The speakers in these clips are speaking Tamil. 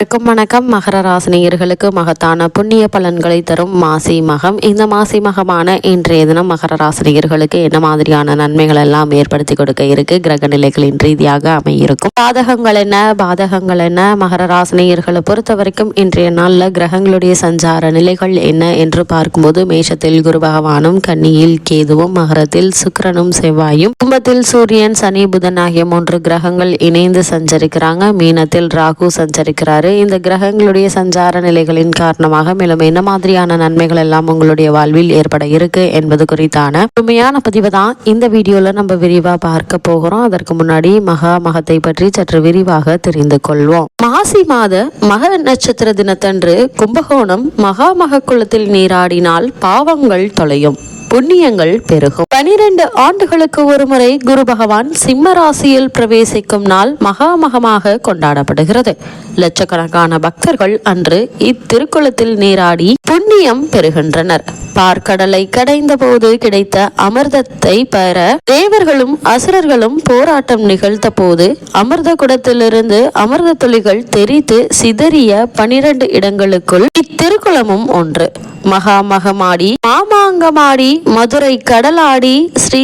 வணக்கம் வணக்கம். மகர ராசினியர்களுக்கு மகத்தான புண்ணிய பலன்களை தரும் மாசி மகம். இந்த மாசி மகமான இன்றைய தினம் மகர ராசினியர்களுக்கு என்ன மாதிரியான நன்மைகள் எல்லாம் ஏற்படுத்தி கொடுக்க இருக்கு? கிரக நிலைகளின் ரீதியாக அமையிருக்கும். பாதகங்கள் என்ன? பாதகங்கள் என்ன? மகர ராசினியர்களை பொறுத்த வரைக்கும் இன்றைய நாளில் கிரகங்களுடைய சஞ்சார நிலைகள் என்ன என்று பார்க்கும்போது மேஷத்தில் குரு பகவானும் கன்னியில் கேதுவும் மகரத்தில் சுக்கரனும் செவ்வாயும் கும்பத்தில் சூரியன் சனி புதன் ஆகிய மூன்று கிரகங்கள் இணைந்து சஞ்சரிக்கிறாங்க. மீனத்தில் ராகு சஞ்சரிக்கிறாரு. இந்த கிரகங்களுடைய சஞ்சார நிலைகளின் காரணமாக மேலும் என்ன மாதிரியான நன்மைகள் எல்லாம் உங்களுடைய வாழ்வில் ஏற்பட இருக்கு என்பது குறித்தான உண்மையான பதிவு தான் இந்த வீடியோல நம்ம விரிவா பார்க்க போகிறோம். அதற்கு முன்னாடி மகா மகத்தை பற்றி சற்று விரிவாக தெரிந்து கொள்வோம். மாசி மாத மக நட்சத்திர தினத்தன்று கும்பகோணம் மகா மக குளத்தில் நீராடினால் பாவங்கள் தொலையும் புண்ணியங்கள் பெருகும். பனிரெண்டு ஆண்டுகளுக்கு ஒருமுறை குரு பகவான் சிம்ம ராசியில் பிரவேசிக்கும் நாள் மகாமகமாக கொண்டாடப்படுகிறது. லட்சக்கணக்கான பக்தர்கள் அன்று இத்திருக்குளத்தில் நீராடி புண்ணியம் பெறுகின்றனர். பார்க்கடலை கடைந்த போது கிடைத்த அமிர்தத்தை பெற தேவர்களும் அசுரர்களும் போராட்டம் நிகழ்த்த போது அமிர்த குடத்திலிருந்து அமிர்த துளிகள் தெரித்து சிதறிய பனிரெண்டு இடங்களுக்குள் இத்திருக்குளமும் ஒன்று. மகாமகமாடி மாமாங்கமாடி மதுரை கடலாடி ஸ்ரீ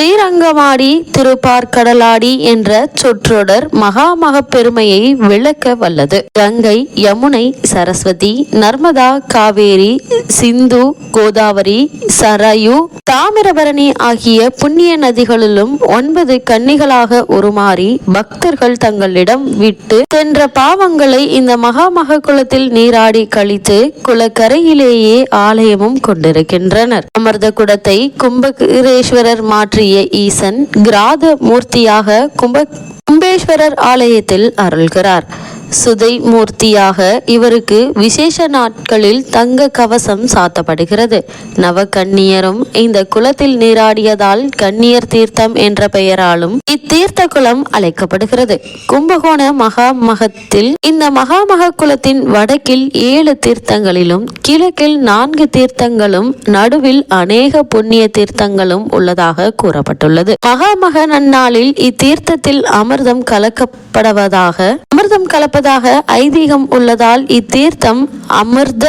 ஸ்ரீரங்கமாடி திருப்பார்கடலாடி என்ற சொற்றொடர் மகாமக பெருமையை விளக்க வல்லது. கங்கை யமுனை சரஸ்வதி நர்மதா காவேரி சிந்து கோதாவரி சரயு தாமிரபரணி ஆகிய புண்ணிய நதிகளிலும் ஒன்பது கன்னிகளாக உருமாறி பக்தர்கள் தங்களிடம் விட்டு சென்ற பாவங்களை இந்த மகாமக குளத்தில் நீராடி கழித்து குளக்கரையிலேயே ஆலயமும் கொண்டிருக்கின்றனர். அமிர்த குடத்தை கும்பகரேஸ்வரர் மாற்றிய ஈசன் கிராத மூர்த்தியாக கும்ப கும்பேஸ்வரர் ஆலயத்தில் அருள்கிறார். சுதை மூர்த்தியாக இவருக்கு விசேஷ நாட்களில் தங்க கவசம் சாத்தப்படுகிறது. நவகன்னியரும் இந்த குளத்தில் நீராடியதால் கன்னியர் தீர்த்தம் என்ற பெயராலும் இத்தீர்த்த குளம் அழைக்கப்படுகிறது. கும்பகோண மகாமகத்தில் இந்த மகாமக குளத்தின் வடக்கில் ஏழு தீர்த்தங்களிலும் கிழக்கில் நான்கு தீர்த்தங்களும் நடுவில் அநேக புண்ணிய தீர்த்தங்களும் உள்ளதாக கூறப்பட்டுள்ளது. மகாமக நன்னாளில் இத்தீர்த்தத்தில் அமிர்தம் கலக்கப்படுவதாக அமிர்தம் கலப்பதாக ஐதீகம் உள்ளதால் இத்தீர்த்தம் அமிர்த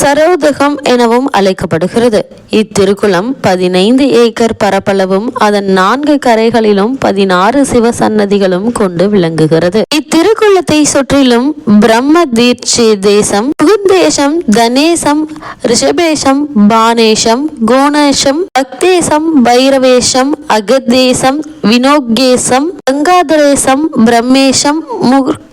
சரோதகம் எனவும் அழைக்கப்படுகிறது. இத்திருக்குளம் பதினைந்து ஏக்கர் பரப்பளவும் அதன் நான்கு கரைகளிலும் பதினாறு சிவ சன்னதிகளும் கொண்டு விளங்குகிறது. இத்திருக்குளத்தை சுற்றிலும் பிரம்ம தீட்சி தேசம் புகுந்தேசம் தனேசம் ரிஷபேஷம் பானேஷம் கோணேஷம் பக்தேசம் பைரவேஷம் அகத்தேசம் வினோகேசம் கங்காதரேசம் பிரம்மேசம்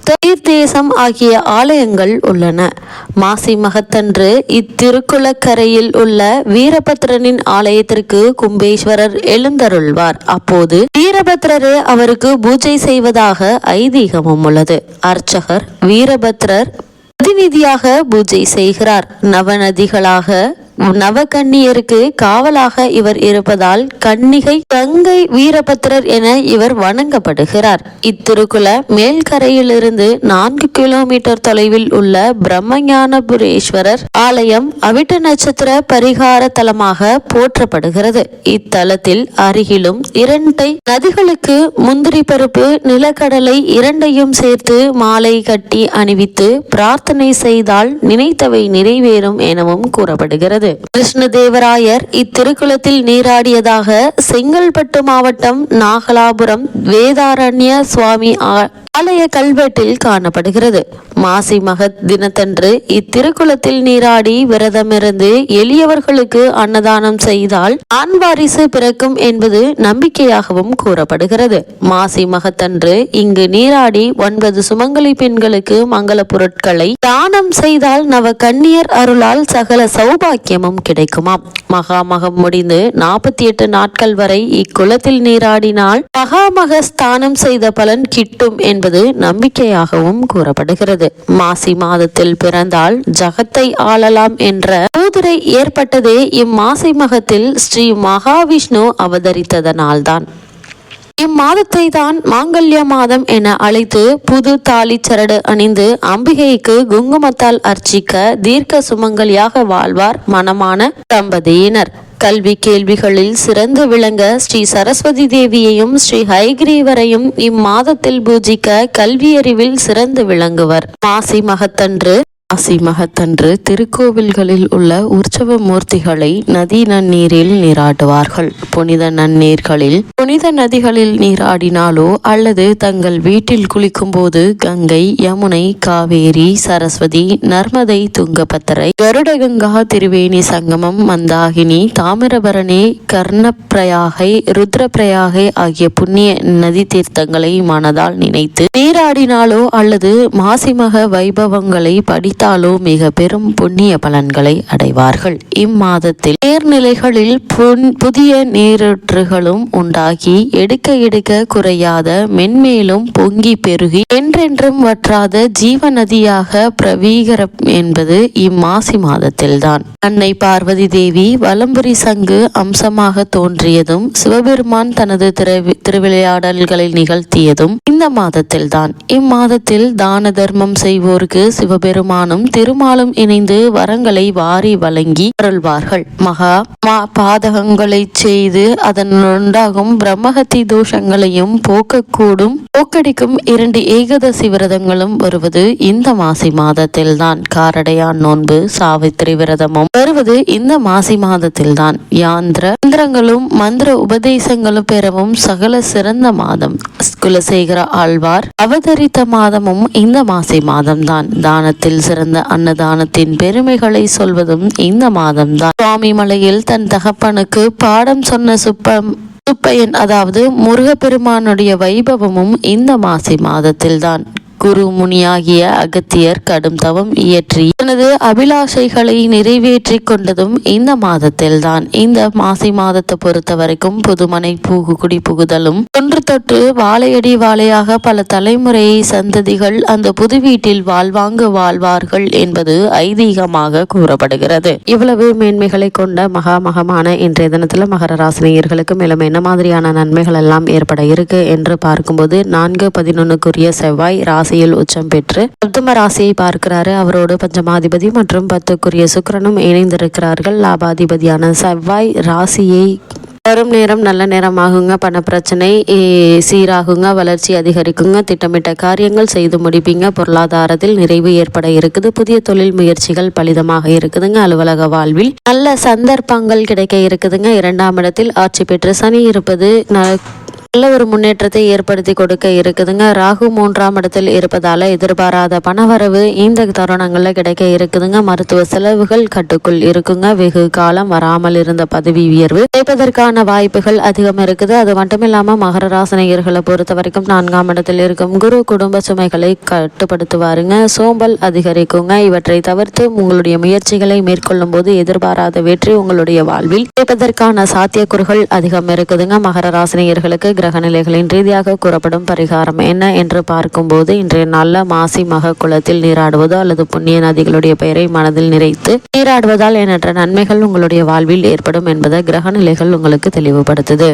தீர்த்தேசம் ஆகிய ஆலயங்கள் உள்ளன. மாசி மகத்தன்று இத்திருக்குளக்கரையில் உள்ள வீரபத்ரனின் ஆலயத்திற்கு கும்பேஸ்வரர் எழுந்தருள்வார். அப்போது வீரபத்ரரே அவருக்கு பூஜை செய்வதாக ஐதீகமும் உள்ளது. அர்ச்சகர் வீரபத்ரர் பிரதிநிதியாக பூஜை செய்கிறார். நவநதிகளாக நவகன்னியருக்கு காவலாக இவர் இருப்பதால் கன்னிகை கங்கை வீரபத்திரர் என இவர் வணங்கப்படுகிறார். இத்திருக்குல மேல்கரையிலிருந்து நான்கு கிலோமீட்டர் தொலைவில் உள்ள பிரம்மஞானபுரேஸ்வரர் ஆலயம் அவிட்ட நட்சத்திர பரிகார தலமாக போற்றப்படுகிறது. இத்தலத்தில் அருகிலும் இரண்டை நதிகளுக்கு முந்திரி பருப்பு நிலக்கடலை இரண்டையும் சேர்த்து மாலை கட்டி அணிவித்து பிரார்த்தனை செய்தால் நினைத்தவை நிறைவேறும் எனவும் கூறப்படுகிறது. கிருஷ்ணதேவராயர் இத்திருக்குளத்தில் நீராடியதாக செங்கல்பட்டு மாவட்டம் நாகலாபுரம் வேதாரண்ய சுவாமி பழைய கல்வெட்டில் காணப்படுகிறது. மாசி மகத் தினத்தன்று இத்திருக்குளத்தில் நீராடி விரதமிருந்து எளியவர்களுக்கு அன்னதானம் செய்தால் ஆண் வாரிசு பிறக்கும் என்பது நம்பிக்கையாகவும் கூறப்படுகிறது. மாசி மகத்தன்று இங்கு நீராடி ஒன்பது சுமங்கலி பெண்களுக்கு மங்கள பொருட்களை தானம் செய்தால் நவ கண்ணியர் அருளால் சகல சௌபாக்கியமும் கிடைக்குமாம். மகாமகம் முடிந்து நாற்பத்தி எட்டு நாட்கள் வரை இக்குளத்தில் நீராடினால் மகாமக ஸ்தானம் செய்த பலன் கிட்டும் என்பது நம்பிக்கையாகவும் கூறப்படுகிறது. மாசி மாதத்தில் பிறந்தால் ஜகத்தை ஆளலாம் என்ற பூதுரை ஏற்பட்டதே இம்மாசி மகத்தில் ஸ்ரீ மகாவிஷ்ணு அவதரித்ததனால்தான். இம்மாதத்தை தான் மாங்கல்ய மாதம் என அழைத்து புது தாலி சரடு அணிந்து அம்பிகைக்கு குங்குமத்தால் அர்ச்சிக்க தீர்க்க சுமங்கலியாக வாழ்வார் மனமான தம்பதியினர். கல்வி கேள்விகளில் சிறந்து விளங்க ஸ்ரீ சரஸ்வதி தேவியையும் ஸ்ரீ ஹைகிரீவரையும் இம்மாதத்தில் பூஜிக்க கல்வியறிவில் சிறந்து விளங்குவர். மாசி மகத்தன்று மாசி மகத்தன்று திருக்கோவில்களில் உள்ள உற்சவ மூர்த்திகளை நதி நன்னீரில் நீராட்டுவார்கள் புனித நன்னீர்களில் புனித நதிகளில் நீராடினாலோ அல்லது தங்கள் வீட்டில் குளிக்கும்போது கங்கை யமுனை காவேரி சரஸ்வதி நர்மதை துங்கபத்திரை கருடகங்கா திருவேணி சங்கமம் மந்தாகினி தாமிரபரணி கர்ணப்பிரயாகை ருத்ரப்பிரயாகை ஆகிய புண்ணிய நதி தீர்த்தங்களை மனதால் நினைத்து நீராடினாலோ அல்லது மாசிமக வைபவங்களை படி படித்தாலோ மிக பெரும் புண்ணிய பலன்களை அடைவார்கள். இம்மாதத்தில் நேர்நிலைகளில் புதிய நீரூற்றுகளும் உண்டாகி எடுக்க எடுக்க குறையாத மென்மேலும் பொங்கி பெருகி என்றென்றும் வற்றாத ஜீவ நதியாக பிரவீகரம் என்பது இம்மாசி மாதத்தில்தான். அன்னை பார்வதி தேவி வலம்புரி சங்கு அம்சமாக தோன்றியதும் சிவபெருமான் தனது திரு- திருவிளையாடல்களை நிகழ்த்தியதும் இந்த மாதத்தில்தான். இம்மாதத்தில் தான தர்மம் செய்வோருக்கு சிவபெருமானும் திருமாலும் இணைந்து வரங்களை வாரி வழங்கி அருள்வார்கள். மகா மா பாதகங்களை செய்து அதன் உண்டாகும் பிரம்மஹத்தி தோஷங்களையும் போக்கக்கூடும். போக்கடிக்கும் இரண்டு ஏகதசி விரதங்களும் வருவது இந்த மாசி மாதத்தில்தான். காரடையான் நோன்பு சாவித்திரி விரதமும் வருவது இந்த மாசி மாதத்தில்தான். யாந்திர மந்திரங்களும் மந்திர உபதேசங்களும் பெறவும் சகல சிறந்த மாதம். குலசேகர ஆழ்வார் அவதரித்த மாதமும் இந்த மாசி மாதம்தான். தானத்தில் சிறந்த அன்னதானத்தின் பெருமைகளை சொல்வதும் இந்த மாதம்தான். சுவாமி மலையில் தன் தகப்பனுக்கு பாடம் சொன்ன சுப்பம் சுப்பையன் அதாவது முருகப்பெருமானுடைய வைபவமும் இந்த மாசி மாதத்தில்தான். குரு முனியாகிய அகத்தியர் கடும் தவம் இயற்றி தனது அபிலாஷைகளை நிறைவேற்றி கொண்டதும் இந்த மாதத்தில் தான் இந்த மாசி மாதத்தை பொறுத்த வரைக்கும் புதுமனை பூகு குடி புகுதலும் தொன்று தொட்டு வாழையடி வாழையாக பல தலைமுறை சந்ததிகள் அந்த புது வீட்டில் வாழ்வாங்கு வாழ்வார்கள் என்பது ஐதீகமாக கூறப்படுகிறது. இவ்வளவு மேன்மைகளை கொண்ட மகா மகமான இன்றைய தினத்தில் மகர ராசினியர்களுக்கு மேலும் என்ன மாதிரியான நன்மைகள் எல்லாம் ஏற்பட இருக்கு என்று பார்க்கும்போது நான்கு பதினொன்னுக்குரிய செவ்வாய் ராசியில் உச்சம் பெற்று சப்தம ராசியை பார்க்கிறாரு. அவரோடு பஞ்சமாதிபதி மற்றும் பத்துக்குரிய சுக்கிரனும் இணைந்திருக்கிறார்கள். லாபாதிபதியான செவ்வாய் ராசியை வரும் நேரம் நல்ல நேரமாகுங்க. பண பிரச்சனை சீராகுங்க. வளர்ச்சி அதிகரிக்குங்க. திட்டமிட்ட காரியங்கள் செய்து முடிப்பீங்க. பொருளாதாரத்தில் நிறைவு ஏற்பட இருக்குது. புதிய தொழில் முயற்சிகள் பலிதமாக இருக்குதுங்க. அலுவலக வாழ்வில் நல்ல சந்தர்ப்பங்கள் கிடைக்க இருக்குதுங்க. இரண்டாம் இடத்தில் ஆட்சி பெற்று சனி இருப்பது நல்ல ஒரு முன்னேற்றத்தை ஏற்படுத்தி கொடுக்க இருக்குதுங்க. ராகு மூன்றாம் இடத்தில் இருப்பதால எதிர்பாராத பணவரவு இந்த தருணங்களில் கிடைக்க இருக்குதுங்க. மருத்துவ செலவுகள் கட்டுக்குள் இருக்குங்க. வெகு காலம் வராமல் இருந்த பதவி உயர்வு கிடைப்பதற்கான வாய்ப்புகள் அதிகம் இருக்குது. அது மட்டும் இல்லாம மகர ராசனையர்களை பொறுத்த வரைக்கும் நான்காம் இடத்தில் இருக்கும் குரு குடும்ப சுமைகளை கட்டுப்படுத்துவாருங்க. சோம்பல் அதிகரிக்குங்க. இவற்றை தவிர்த்து உங்களுடைய முயற்சிகளை மேற்கொள்ளும் போது எதிர்பாராத வெற்றி உங்களுடைய வாழ்வில் கிடைப்பதற்கான சாத்தியக்கூறுகள் அதிகம் இருக்குதுங்க. மகர ராசினியர்களுக்கு கிரக நிலைகளின் ரீதியாக கூறப்படும் பரிகாரம் என்ன என்று பார்க்கும்போது இன்றைய நல்ல மாசி மக குளத்தில் நீராடுவதோ அல்லது புண்ணிய நதிகளுடைய பெயரை மனதில் நிறைத்து நீராடுவதால் எண்ணற்ற நன்மைகள் உங்களுடைய வாழ்வில் ஏற்படும் என்பதை கிரக நிலைகள் உங்களுக்கு தெளிவுபடுத்துது.